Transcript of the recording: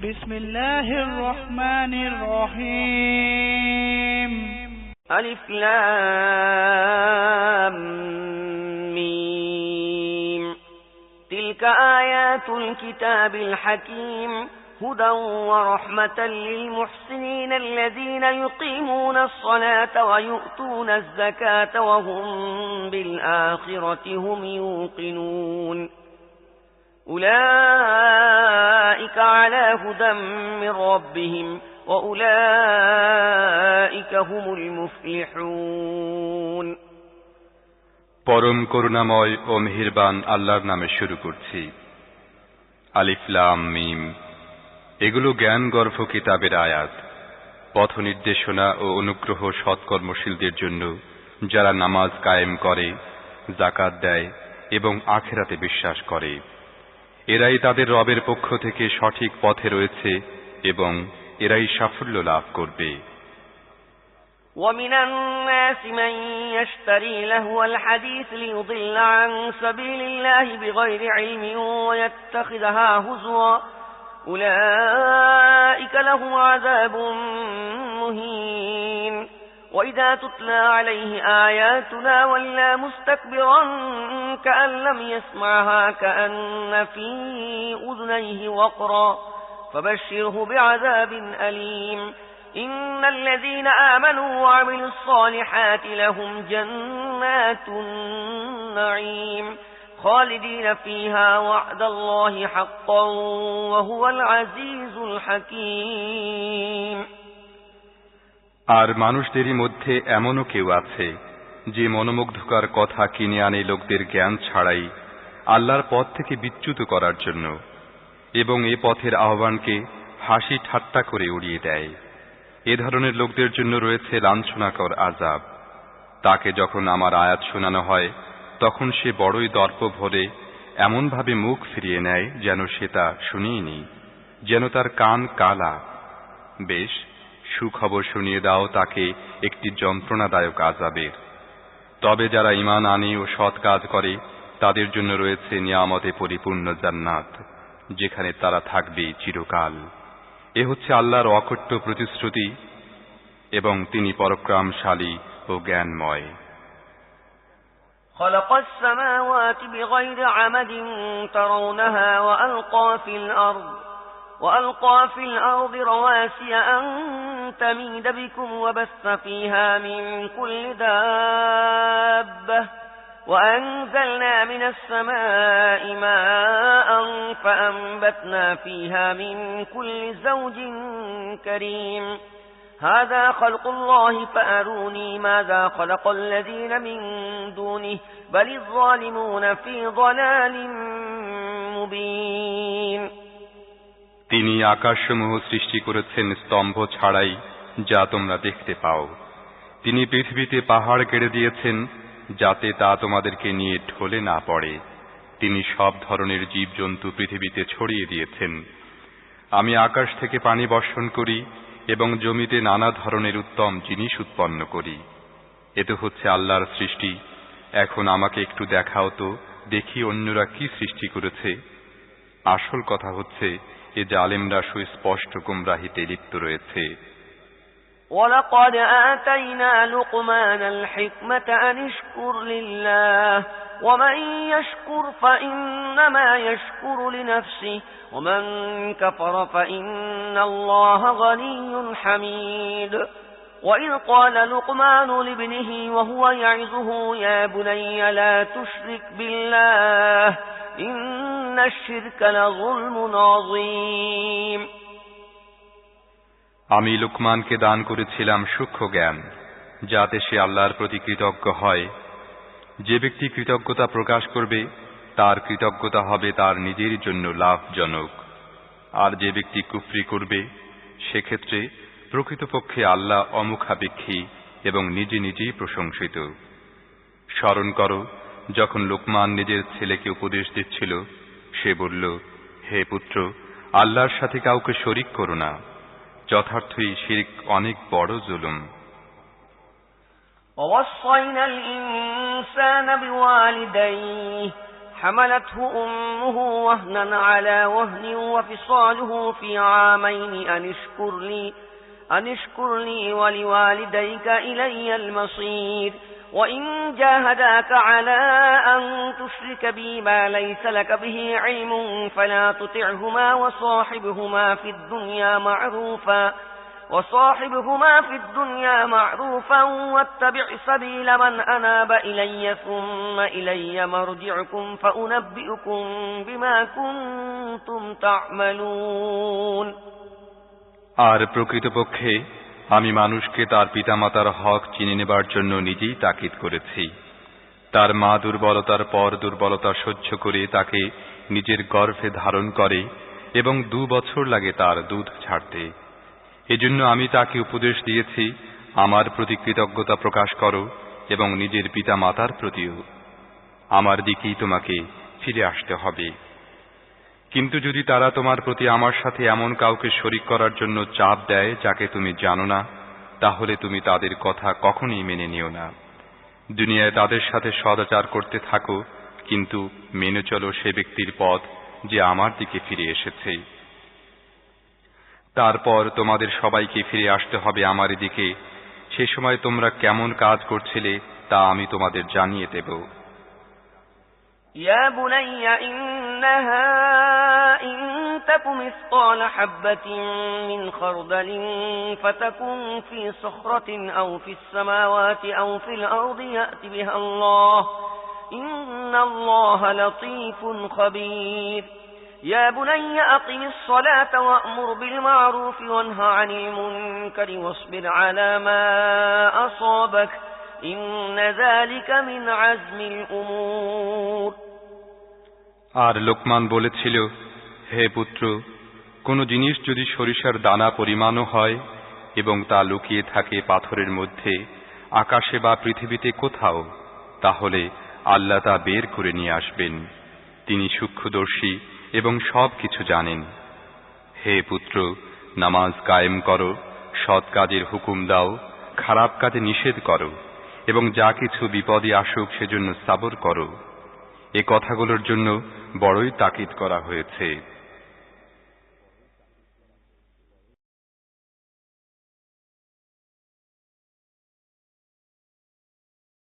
بسم الله الرحمن الرحيم. ألف لام ميم. تلك آيات الكتاب الحكيم. هدى ورحمة للمحسنين الذين يقيمون الصلاة ويؤتون الزكاة وهم بالآخرة هم يوقنون. أولئك على هدى من ربهم وأولئك هم المفلحون পরম করুণাময় ও মেহেরবান আল্লাহর নামে শুরু করছি আলিফলাম মিম এগুলো জ্ঞান গর্ভ কিতাবের আয়াত পথ নির্দেশনা ও অনুগ্রহ সৎকর্মশীলদের জন্য যারা নামাজ কায়েম করে জাকাত দেয় এবং আখেরাতে বিশ্বাস করে এরাই তাদের রবের পক্ষ থেকে সঠিক পথে রয়েছে এবং এরাই সাফল্য লাভ করবে ومن الناس من يشتري لهو الحديث ليضل عن سبيل الله بغير علم ويتخذها هزوا أولئك لهم عذاب مهين وإذا تتلى عليه آياتنا ولا مستكبرا كأن لم يسمعها كأن في أذنيه وقرا فبشره بعذاب أليم إن الذين آمنوا وعملوا الصالحات لهم جنات النعيم خالدين فيها وعد الله حقا وهو العزيز الحكيم আর মানুষদেরই মধ্যে এমনও কেউ আছে, যে মনোমুগ্ধকর কথা কিনে আনে লোকদের জ্ঞান ছাড়াই আল্লাহর পথ থেকে বিচ্যুত করার জন্য, এবং এ পথের আহ্বানকে হাসি ঠাট্টা করে উড়িয়ে দেয়। এ ধরনের লোকদের জন্য রয়েছে লাঞ্ছনাকর আজাব তাকে যখন আমার আয়াত শোনানো হয়, তখন সে বড়ই দর্প ভরে এমনভাবে মুখ ফিরিয়ে নেয় যেন সে তা শুনিয়েনি যেন তার কান কালা। বেশ সুখবর শুনিয়ে দাও তাকে একটি যন্ত্রণাদায়ক আজাবের তবে যারা ইমান আনে ও সৎ কাজ করে তাদের জন্য রয়েছে নিয়ামতে পরিপূর্ণ জান্নাত যেখানে তারা থাকবে চিরকাল এ হচ্ছে আল্লাহর অকট্য প্রতিশ্রুতি এবং তিনি পরক্রমশালী ও জ্ঞানময় خلق السماوات بغير عمد ترونها وألقى في الأرض وألقى في الأرض رواسي أن تميد بكم وبث فيها من كل دابة وأنزلنا من السماء ماء فأنبتنا فيها من كل زوج كريم. هذا خلق الله فأروني ماذا خلق الذين من دونه بل الظالمون في ضلال مبين. তিনি আকাশসমূহ সৃষ্টি করেছেন স্তম্ভ ছাড়াই, যা তোমরা দেখতে পাও। তিনি পৃথিবীতে পাহাড় কেড়ে দিয়েছেন, যাতে তা তোমাদেরকে নিয়ে ঢলে না পড়ে। তিনি সব ধরনের জীবজন্তু পৃথিবীতে ছড়িয়ে দিয়েছেন। আমি আকাশ থেকে পানি বর্ষণ করি এবং জমিতে নানা ধরনের উত্তম জিনিস উৎপন্ন করি। এ তো হচ্ছে আল্লাহর সৃষ্টি। এখন আমাকে একটু দেখাও তো, দেখি অন্যরা কি সৃষ্টি করেছে। আসল কথা হচ্ছে এ জালেমরা সুস্পষ্ট গুমরাহিতে লিপ্ত রয়েছে ولقد آتينا لقمان الحكمة أن اشكر لله ومن يشكر فإنما يشكر لنفسه ومن كفر فإن الله غني حميد وإذ قال لقمان لابنه وهو يعظه يا بني لا تشرك بالله إن الشرك لظلم عظيم আমি লুকমানকে দান করেছিলাম সূক্ষ্ম জ্ঞান যাতে সে আল্লাহর প্রতি কৃতজ্ঞ হয় যে ব্যক্তি কৃতজ্ঞতা প্রকাশ করবে তার কৃতজ্ঞতা হবে তার নিজের জন্য লাভজনক আর যে ব্যক্তি কুফরি করবে সেক্ষেত্রে প্রকৃতপক্ষে আল্লাহ অমুখাপেক্ষী এবং নিজে নিজেই প্রশংসিত স্মরণ করো যখন লোকমান নিজের ছেলেকে উপদেশ দিচ্ছিল সে বলল হে পুত্র আল্লাহর সাথে কাউকে শরিক করো না যথার্থই শিরিক অনেক বড় জুলুম ووصينا الإنسان بوالديه حملته أمه وهنا على وهن وفصاله في عامين أن اشكر لي أن اشكر لي ولوالديك إلي المصير وإن جاهداك على أن تشرك بي ما ليس لك به علم فلا تطعهما وصاحبهما في الدنيا معروفا وصاحبهما في الدنيا معروفا واتبع سبيل من أناب إلي ثم إلي مرجعكم فأنبئكم بما كنتم تعملون আর প্রকৃতপক্ষে আমি মানুষকে তার পিতামাতার হক চিনে নেবার জন্য নিজেই তাকিদ করেছি। তার মা দুর্বলতার পর দুর্বলতা সহ্য করে তাকে নিজের গর্ভে ধারণ করে এবং দু বছর লাগে তার দুধ ছাড়তে। এজন্য আমি তাকে উপদেশ দিয়েছি, আমার প্রতি কৃতজ্ঞতা প্রকাশ করো এবং নিজের পিতা মাতার প্রতিও। আমার দিকেই তোমাকে ফিরে আসতে হবে। কিন্তু যদি তারা তোমার প্রতি আমার সাথে এমন কাউকে শরিক করার জন্য চাপ দেয় যাকে তুমি জানো না, তাহলে তুমি তাদের কথা কখনই মেনে নিও না। দুনিয়ায় তাদের সাথে সদাচার করতে থাকো, কিন্তু মেনে চলো সে ব্যক্তির পথ যে আমার দিকে ফিরে এসেছে। তারপর তোমাদের সবাইকে ফিরে আসতে হবে আমার দিকে। সে সময় তোমরা কেমন কাজ করছিলে তা আমি তোমাদের জানিয়ে দেব। يا بني إنها إن تك مثقال حبة من خردل فتكن في صخرة أو في السماوات أو في الأرض يأت بها الله إن الله لطيف خبير يا بني أقم الصلاة وأمر بالمعروف وانه عن المنكر واصبر على ما أصابك إن ذلك من عزم الأمور আর লোকমান বলেছিল, হে পুত্র, কোন জিনিস যদি সরিষার দানা পরিমাণও হয় এবং তা লুকিয়ে থাকে পাথরের মধ্যে, আকাশে বা পৃথিবীতে কোথাও, তাহলে আল্লাহ তা বের করে নিয়ে আসবেন। তিনি সূক্ষ্মদর্শী এবং সব কিছু জানেন। হে পুত্র, নামাজ কায়েম করো, সৎ কাজের হুকুম দাও, খারাপ কাজে নিষেধ করো এবং যা কিছু বিপদে আসুক সেজন্য সাবর করো। এ কথাগুলোর জন্য বড়ই তাকিদ করা হয়েছে।